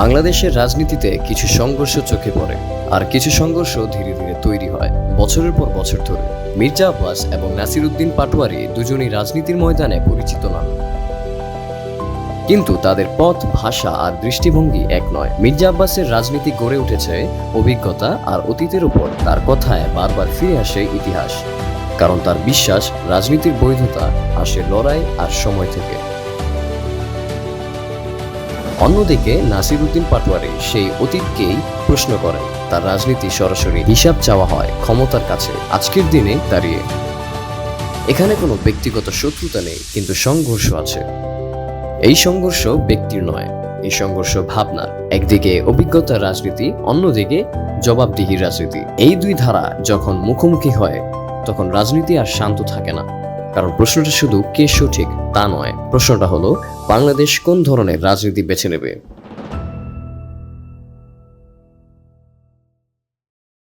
বাংলাদেশের রাজনীতিতে কিছু সংঘর্ষ চোখে পড়ে, আর কিছু সংঘর্ষ ধীরে ধীরে তৈরি হয়। বছরের পর বছর ধরে, মির্জা আব্বাস এবং নাসির উদ্দিন পাটোয়ারি দুজনই রাজনীতির ময়দানে পরিচিত নন কিন্তু তাদের পথ, ভাষা আর দৃষ্টিভঙ্গি এক নয়। মির্জা আব্বাসের রাজনীতি গড়ে উঠেছে অভিজ্ঞতা আর অতীতের উপর। তার কথায় বারবার ফিরে আসে ইতিহাস, কারণ তার বিশ্বাস, রাজনীতির বৈধতা আসে লড়াই আর সময় থেকে। অন্যদিকে নাসির উদ্দিন পাটোয়ারি সেই অতীতকেই প্রশ্ন করেন, তার রাজনীতি সরাসরি হিসাব চাওয়া হয় ক্ষমতার কাছে। আজকের দিনে দাঁড়িয়ে। এখানে কোনো ব্যক্তিগত শত্রুতা নেই, কিন্তু সংঘর্ষ আছে। এই সংঘর্ষ ব্যক্তির নয়, এই সংঘর্ষ ভাবনার। একদিকে অভিজ্ঞতার রাজনীতি, অন্যদিকে জবাবদিহির রাজনীতি। এই দুই ধারা যখন মুখোমুখি হয়, তখন রাজনীতি আর শান্ত থাকে না। কারণ প্রশ্নটা শুধু কে সঠিক তা নয়, প্রশ্নটা হলো বাংলাদেশ কোন ধরনের রাজনীতি বেছে নেবে?